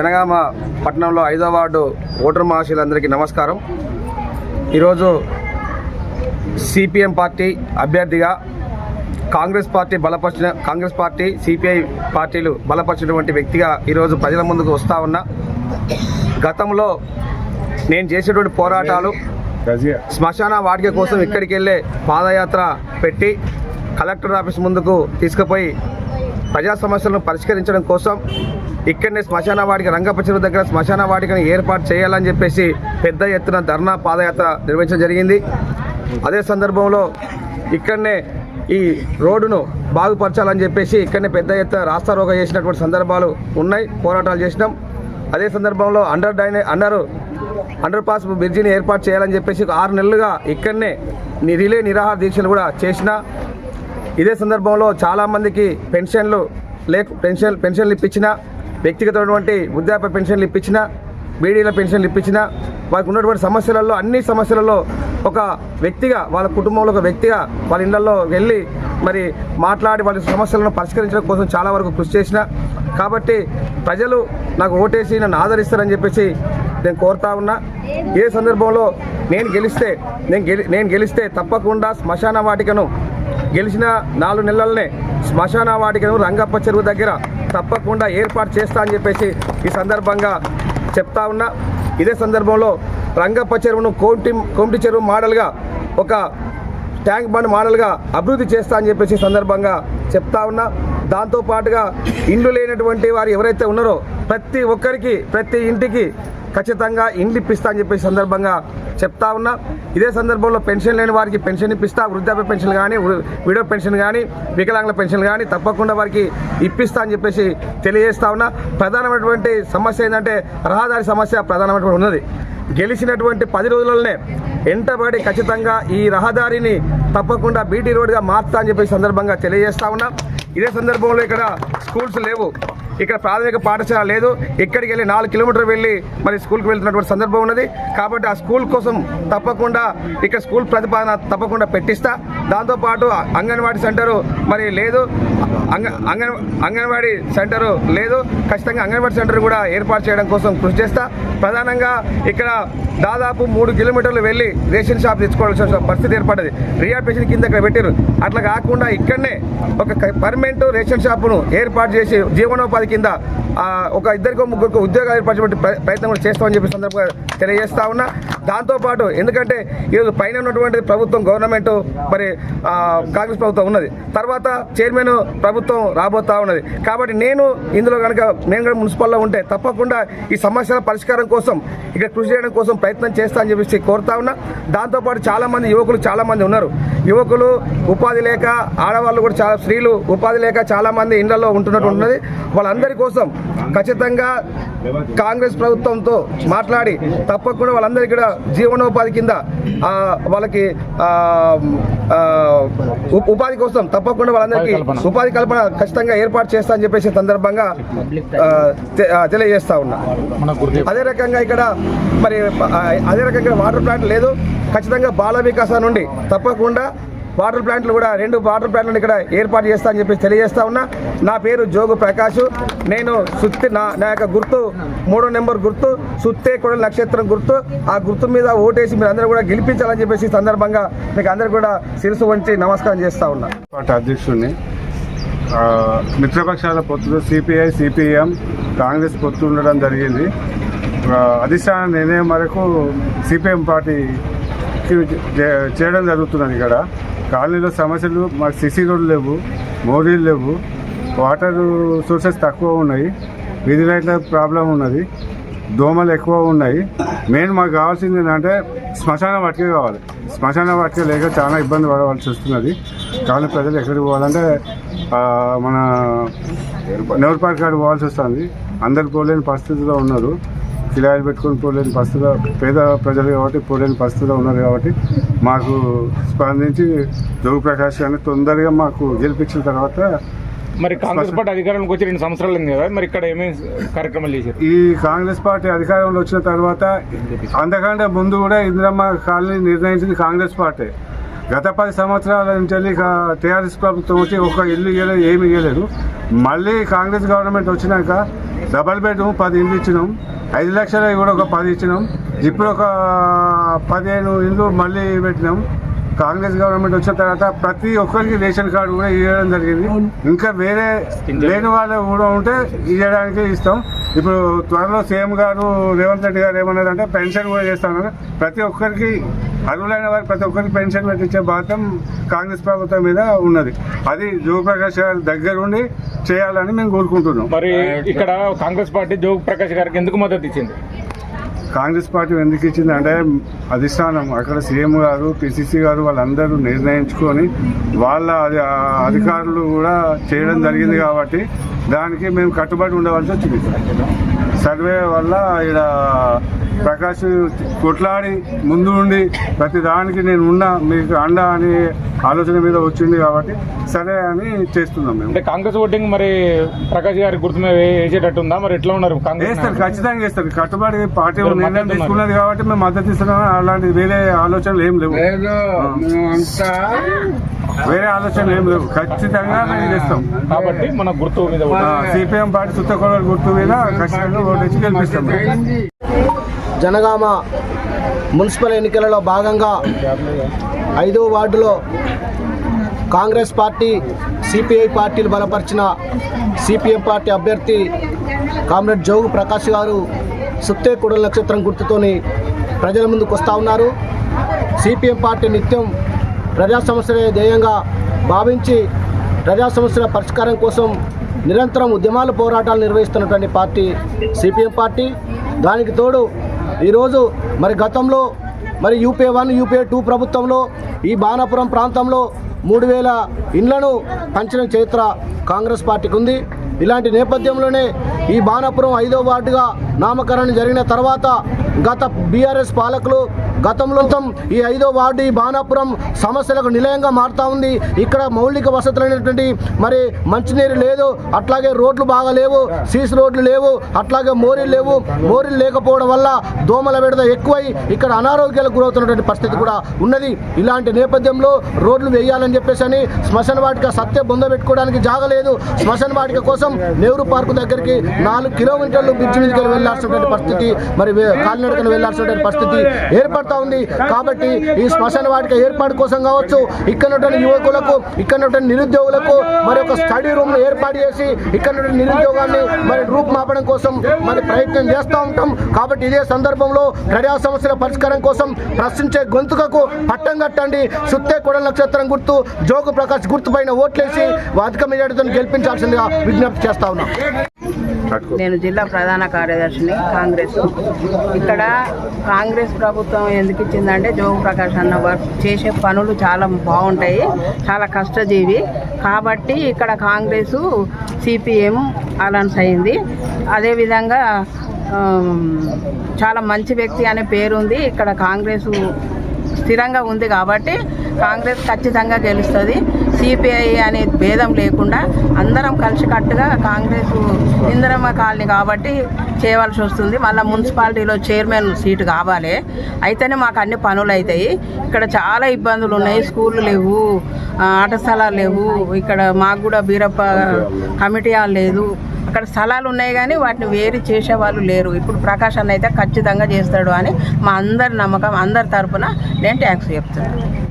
జనగామ పట్టణంలో ఐదో ward voter మహాశీలందరికీ నమస్కారం. ఈరోజు సిపిఎం పార్టీ అభ్యర్థిగా కాంగ్రెస్ పార్టీ బలపరిచిన కాంగ్రెస్ పార్టీ సిపిఐ పార్టీలు బలపరిచినటువంటి వ్యక్తిగా ఈరోజు ప్రజల ముందుకు వస్తూ ఉన్నా. గతంలో నేను చేసేటువంటి పోరాటాలు శ్మశాన వాటిక కోసం ఇక్కడికి వెళ్ళే పాదయాత్ర పెట్టి కలెక్టర్ ఆఫీస్ ముందుకు తీసుకుపోయి ప్రజా సమస్యలను పరిష్కరించడం కోసం ఇక్కడనే శ్మశాన వాటిక రంగపచ్చరు దగ్గర శ్మశాన వాటికను ఏర్పాటు చేయాలని చెప్పేసి పెద్ద ఎత్తున ధర్నా పాదయాత్ర నిర్వహించడం జరిగింది. అదే సందర్భంలో ఇక్కడనే ఈ రోడ్డును బాగుపరచాలని చెప్పేసి ఇక్కడనే పెద్ద ఎత్తున రాస్తారోగ చేసినటువంటి సందర్భాలు ఉన్నాయి పోరాటాలు చేసినాం. అదే సందర్భంలో అండర్ డైనే అండర్ అండర్ పాస్ బ్రిడ్జిని ఏర్పాటు చేయాలని చెప్పేసి ఆరు నెలలుగా ఇక్కడనే రిలే నిరాహార దీక్షలు కూడా చేసిన ఇదే సందర్భంలో చాలామందికి పెన్షన్లు లేక పెన్షన్ పెన్షన్లు ఇప్పించిన వ్యక్తిగతమైనటువంటి వృద్ధాప్య పెన్షన్లు ఇప్పించిన బీడీల పెన్షన్లు ఇప్పించిన వారికి ఉన్నటువంటి సమస్యలలో అన్ని సమస్యలలో ఒక వ్యక్తిగా వాళ్ళ కుటుంబంలో ఒక వ్యక్తిగా వాళ్ళ ఇళ్ళలో వెళ్ళి మరి మాట్లాడి వాళ్ళ సమస్యలను పరిష్కరించడం కోసం చాలా వరకు కృషి చేసిన. కాబట్టి ప్రజలు నాకు ఓటేసి నన్ను ఆదరిస్తారని చెప్పేసి నేను కోరుతా ఉన్నా. ఏ సందర్భంలో నేను గెలిస్తే నేను గెలి నేను గెలిస్తే తప్పకుండా శ్మశాన వాటికను గెలిచిన నాలుగు నెలలనే శ్మశాన వాటికను రంగప్ప చెరువు దగ్గర తప్పకుండా ఏర్పాటు చేస్తా అని చెప్పేసి ఈ సందర్భంగా చెప్తా ఉన్నా. ఇదే సందర్భంలో రంగప్ప చెరువును కోంటి కోంటి చెరువు మోడల్గా ఒక ట్యాంక్ బండ్ మోడల్గా అభివృద్ధి చేస్తా అని చెప్పేసి ఈ సందర్భంగా చెప్తా ఉన్నా. దాంతో పాటుగా ఇండ్లు లేనటువంటి వారు ఎవరైతే ఉన్నారో ప్రతి ఒక్కరికి ప్రతి ఇంటికి ఖచ్చితంగా ఇండ్లు ఇప్పిస్తా అని చెప్పేసి సందర్భంగా చెప్తా ఉన్నా. ఇదే సందర్భంలో పెన్షన్ లేని వారికి పెన్షన్ ఇప్పిస్తా వృద్ధాప్య పెన్షన్ కానీ విడో పెన్షన్ కానీ వికలాంగుల పెన్షన్ కానీ తప్పకుండా వారికి ఇప్పిస్తా అని చెప్పేసి తెలియజేస్తా ఉన్నా. ప్రధానమైనటువంటి సమస్య ఏంటంటే రహదారి సమస్య ప్రధానమైనటువంటి ఉన్నది. గెలిచినటువంటి పది రోజులనే ఎంటబడి ఖచ్చితంగా ఈ రహదారిని తప్పకుండా బీటీ రోడ్గా మార్చుతా అని చెప్పేసి సందర్భంగా తెలియజేస్తా ఉన్నా. ఇదే సందర్భంలో ఇక్కడ స్కూల్స్ లేవు. ఇక్కడ ప్రాథమిక పాఠశాల లేదు. ఇక్కడికి వెళ్ళి నాలుగు కిలోమీటర్లు వెళ్ళి మరి స్కూల్కి వెళ్తున్నటువంటి సందర్భం ఉన్నది. కాబట్టి ఆ స్కూల్ కోసం తప్పకుండా ఇక్కడ స్కూల్ ప్రతిపాదన తప్పకుండా పెట్టిస్తా. దాంతోపాటు అంగన్వాడీ సెంటరు మరి లేదు. అంగ అంగన్ అంగన్వాడీ సెంటరు లేదు. ఖచ్చితంగా అంగన్వాడీ సెంటర్ కూడా ఏర్పాటు చేయడం కోసం కృషి చేస్తా. ప్రధానంగా ఇక్కడ దాదాపు మూడు కిలోమీటర్లు వెళ్ళి రేషన్ షాప్ తెచ్చుకోవాల్సిన పరిస్థితి ఏర్పడ్డది. రియాపేషన్ కింద ఇక్కడ పెట్టారు అట్లా కాకుండా ఇక్కడనే ఒక పర్మనెంట్ రేషన్ షాపును ఏర్పాటు చేసి జీవనోపాధి కింద ఒక ఇద్దరికో ముగ్గురికి ఉద్యోగాలు ఏర్పరచే ప్రయత్నం కూడా చేస్తామని చెప్పి సందర్భంగా తెలియజేస్తా ఉన్నా. దాంతోపాటు ఎందుకంటే ఈరోజు పైన ఉన్నటువంటి ప్రభుత్వం గవర్నమెంట్ మరి కాంగ్రెస్ ప్రభుత్వం ఉన్నది. తర్వాత చైర్మన్ ప్రభుత్వం రాబోతా ఉన్నది. కాబట్టి నేను ఇందులో కనుక నేను కూడా మున్సిపల్లో ఉంటే తప్పకుండా ఈ సమస్యల పరిష్కారం కోసం ఇక్కడ కృషి చేయడం కోసం ప్రయత్నం చేస్తా అని చెప్పేసి కోరుతా ఉన్నా. దాంతోపాటు చాలామంది యువకులు చాలామంది ఉన్నారు. యువకులు ఉపాధి లేక ఆడవాళ్ళు కూడా చాలా స్త్రీలు ఉపాధి లేక చాలామంది ఇళ్ళలో ఉంటున్నట్టు ఉన్నది. వాళ్ళందరి కోసం ఖచ్చితంగా కాంగ్రెస్ ప్రభుత్వంతో మాట్లాడి తప్పకుండా వాళ్ళందరికీ కూడా జీవనోపాధి కింద వాళ్ళకి ఉపాధి కోసం తప్పకుండా వాళ్ళందరికీ ఉపాధి కల్పన. ఖచ్చితంగా ఏర్పాటు చేస్తా అని చెప్పేసి సందర్భంగా తెలియజేస్తా ఉన్నా. అదే రకంగా ఇక్కడ మరి అదే రకంగా ఇక్కడ వాటర్ ప్లాంట్ లేదు. ఖచ్చితంగా బాల వికాస నుండి తప్పకుండా వాటర్ ప్లాంట్లు కూడా రెండు వాటర్ ప్లాంట్లను ఇక్కడ ఏర్పాటు చేస్తా అని చెప్పి తెలియజేస్తా ఉన్నా. నా పేరు జోగు ప్రకాష్ నేను సుత్తి నా నా యొక్క గుర్తు మూడో నెంబర్ గుర్తు సుత్తే కూడా నక్షత్రం గుర్తు. ఆ గుర్తు మీద ఓటేసి మీరు అందరూ కూడా గెలిపించాలని చెప్పేసి సందర్భంగా మీకు అందరూ కూడా శిరసు వంచి నమస్కారం చేస్తా ఉన్నా. పార్టీ అధ్యక్షుడిని మిత్రపక్షాల పొత్తులు సిపిఐ సిపిఎం కాంగ్రెస్ పొత్తు ఉండడం జరిగింది. అధిష్టాన నిర్ణయం వరకు సిపిఎం పార్టీకి చే- చేయడం జరుగుతున్నది ఇక్కడ. కాలనీలో సమస్యలు మాకు సిసి రోడ్లు లేవు మోరీలు లేవు వాటర్ సోర్సెస్ తక్కువ ఉన్నాయి వీధి లైట్ల ప్రాబ్లం ఉన్నది దోమలు ఎక్కువ ఉన్నాయి. మెయిన్ మాకు కావాల్సింది ఏంటంటే శ్మశాన వాటికే కావాలి. శ్మశాన వాటికే లేక చాలా ఇబ్బంది పడవలసి వస్తున్నది. కానీ ప్రజలు ఎక్కడికి పోవాలంటే మన నెహ్రూ పార్క్ కాడికి పోవాల్సి వస్తుంది. అందరు పోలేని పరిస్థితిలో ఉన్నారు. కిరాయిలు పెట్టుకొని పోలేని పరిస్థితిలో పేద ప్రజలు కాబట్టి పోలేని పరిస్థితిలో ఉన్నారు కాబట్టి మాకు స్పందించి జోగు ప్రకాష్ గారిని తొందరగా మాకు గెలిపించిన తర్వాత మరి కాంగ్రెస్ పార్టీ అధికారంలోకి వచ్చి రెండు సంవత్సరాలు అయింది కదా మరి ఇక్కడ ఏమేమి కార్యక్రమాలు చేశారు? ఈ కాంగ్రెస్ పార్టీ అధికారంలో వచ్చిన తర్వాత అంతకంటే ముందు కూడా ఇందిరమ్మ కాలనీ నిర్ణయించింది కాంగ్రెస్ పార్టీ. గత పది సంవత్సరాల నుంచి వెళ్ళి టీఆర్ఎస్ ప్రభుత్వం వచ్చి ఒక ఇల్లు ఇవ్వలేదు ఏమి ఇవ్వలేదు మళ్ళీ కాంగ్రెస్ గవర్నమెంట్ వచ్చినాక డబల్ బెడ్రూమ్ పది ఇండ్లు ఇచ్చినాం. ఐదు లక్షలు కూడా ఒక పది ఇచ్చినాం. ఇప్పుడు ఒక పదిహేను ఇండ్లు మళ్ళీ పెట్టినాం. కాంగ్రెస్ గవర్నమెంట్ వచ్చిన తర్వాత ప్రతి ఒక్కరికి రేషన్ కార్డు కూడా ఇవ్వడం జరిగింది. ఇంకా వేరే లేని వాళ్ళు కూడా ఉంటే ఇవ్వడానికి ఇస్తాం. ఇప్పుడు త్వరలో సీఎం గారు రేవంత్ రెడ్డి గారు ఏమన్నారంటే పెన్షన్ కూడా చేస్తామన్నారు ప్రతి ఒక్కరికి అర్హులైన వారు ప్రతి ఒక్కరికి పెన్షన్ పెట్టించే బాధ్యం కాంగ్రెస్ ప్రభుత్వం మీద ఉన్నది. అది జోగప్రకాష్ గారి దగ్గరుండి చేయాలని మేము కోరుకుంటున్నాం. మరి ఇక్కడ కాంగ్రెస్ పార్టీ జోగప్రకాష్ గారికి ఎందుకు మద్దతు ఇచ్చింది? కాంగ్రెస్ పార్టీ ఎందుకు ఇచ్చింది అంటే అధిష్టానం అక్కడ సీఎం గారు పిసిసి గారు వాళ్ళందరూ నిర్ణయించుకొని వాళ్ళ అధికారులు కూడా చేయడం జరిగింది కాబట్టి దానికి మేము కట్టుబడి ఉండవలసి వచ్చింది. సర్వే వల్ల ఇక్కడ ప్రకాష్ కొట్లాడి ముందు ఉండి ప్రతి దానికి నేను ఉన్నా మీకు అండ అని ఆలోచన మీద వచ్చింది కాబట్టి సరే అని చేస్తున్నాం మేము. అంటే కాంగ్రెస్ ఓటింగ్ మరి ప్రకాష్ గారి గుర్తు మీద వేసేటట్టు ఉందా? మరి ఎట్లా ఉన్నారు కాంగ్రెస్ వేస్తారు ఖచ్చితంగా వేస్తారు. కట్టుబడి పార్టీ నిర్ణయం తీసుకున్నది కాబట్టి మేము మద్దతు ఇస్తున్నాం. అలాంటి వేరే ఆలోచనలు ఏం లేవు. వేరే ఆలోచనలు ఏం లేవు. ఖచ్చితంగా మేము చేస్తాం. కాబట్టి మన గుర్తు మీద. సిపిఎం పార్టీ సుత్తకొడవలి గుర్తు మీద ఖచ్చితంగా ఓటు గెలిపిస్తాం. జనగామ మున్సిపల్ ఎన్నికలలో భాగంగా ఐదో వార్డులో కాంగ్రెస్ పార్టీ సిపిఐ పార్టీలు బలపరిచిన సిపిఎం పార్టీ అభ్యర్థి కామ్రేడ్ జోగు ప్రకాష్ గారు సుత్తే కుడల నక్షత్రం గుర్తుతోని ప్రజల ముందుకు వస్తూ ఉన్నారు. సిపిఎం పార్టీ నిత్యం ప్రజా సమస్యలే ధ్యేయంగా భావించి ప్రజా సమస్యల పరిష్కారం కోసం నిరంతరం ఉద్యమాలు పోరాటాలు నిర్వహిస్తున్నటువంటి పార్టీ సిపిఎం పార్టీ. దానికి తోడు ఈరోజు మరి గతంలో మరి యూపీఏ వన్ యూపీఏ టూ ప్రభుత్వంలో ఈ బాణాపురం ప్రాంతంలో మూడు వేల ఇండ్లను పంచిన చరిత్ర కాంగ్రెస్ పార్టీకి ఉంది. ఇలాంటి నేపథ్యంలోనే ఈ బాణాపురం ఐదో వార్డుగా నామకరణం జరిగిన తర్వాత గత బీఆర్ఎస్ పాలకులు గతంలో ఈ ఐదో వార్డు ఈ బాణాపురం సమస్యలకు నిలయంగా మారుతా ఉంది. ఇక్కడ మౌలిక వసతులైనటువంటి మరి మంచినీరు లేదు అట్లాగే రోడ్లు బాగా లేవు సీసీ రోడ్లు లేవు అట్లాగే మోరీలు లేవు. మోరీలు లేకపోవడం వల్ల దోమల విడత ఎక్కువై ఇక్కడ అనారోగ్యాలకు గురవుతున్నటువంటి పరిస్థితి కూడా ఉన్నది. ఇలాంటి నేపథ్యంలో రోడ్లు వేయాలని చెప్పేసి అని శ్మశాన వాటిక సత్య బొంద పెట్టుకోవడానికి జాగలేదు శ్మశాన వాటిక కోసం నెహ్రూ పార్కు దగ్గరికి నాలుగు కిలోమీటర్లు బ్రిడ్జ్ మీదకి వెళ్ళాల్సినటువంటి పరిస్థితి మరి వే- వెళ్ళాల్సినటువంటి పరిస్థితి వస్తూ ఉంది కాబట్టి ఈ శ్మశాన వాటిక ఏర్పాటు కోసం కావచ్చు ఇక్కడ యువకులకు ఇక్కడ నిరుద్యోగులకు మరి ఒక స్టడీ రూమ్ ఏర్పాటు చేసి ఇక్కడ నిరుద్యోగాన్ని మరి రూపుమాపడం కోసం మరి ప్రయత్నం చేస్తూ ఉంటాం. కాబట్టి ఇదే సందర్భంలో ప్రజా సమస్యల పరిష్కారం కోసం ప్రశ్నించే గొంతుకకు పట్టం కట్టండి. సుత్తే కొడల నక్షత్రం గుర్తు జోగు ప్రకాష్ గుర్తు పైన ఓట్లేసి అధిక మెజార్టీతో గెలిపించాల్సిందిగా విజ్ఞప్తి చేస్తా ఉన్నాం. నేను జిల్లా ప్రధాన కార్యదర్శిని కాంగ్రెస్. ఇక్కడ కాంగ్రెస్ ప్రభుత్వం ఎందుకు ఇచ్చిందంటే జోగు ప్రకాష్ అన్న వర్క్ చేసే పనులు చాలా బాగుంటాయి చాలా కష్టజీవి. కాబట్టి ఇక్కడ కాంగ్రెస్ సిపిఎం అలన్స్ అయింది. అదేవిధంగా చాలా మంచి వ్యక్తి అనే పేరుంది ఇక్కడ కాంగ్రెస్ స్థిరంగా ఉంది కాబట్టి కాంగ్రెస్ ఖచ్చితంగా గెలుస్తుంది. సిపిఐ అనే భేదం లేకుండా అందరం కలిసికట్టుగా కాంగ్రెస్ ఇందిరమ్మ కాలనీ కాబట్టి చేయవలసి వస్తుంది. మళ్ళీ మున్సిపాలిటీలో చైర్మన్ సీటు కావాలి. అయితేనే మాకు అన్ని పనులు అవుతాయి ఇక్కడ చాలా ఇబ్బందులు ఉన్నాయి. స్కూళ్ళు లేవు ఆట స్థలాలు లేవు. ఇక్కడ మాకు కూడా బీరప్ప కమిటీ లేదు. అక్కడ స్థలాలు ఉన్నాయి కానీ వాటిని వేరు చేసే వాళ్ళు లేరు. ఇప్పుడు ప్రకాష్ అన్న అయితే ఖచ్చితంగా చేస్తాడు అని మా అందరి నమ్మకం అందరి తరపున నేను ట్యాక్స్ చెప్తున్నాను.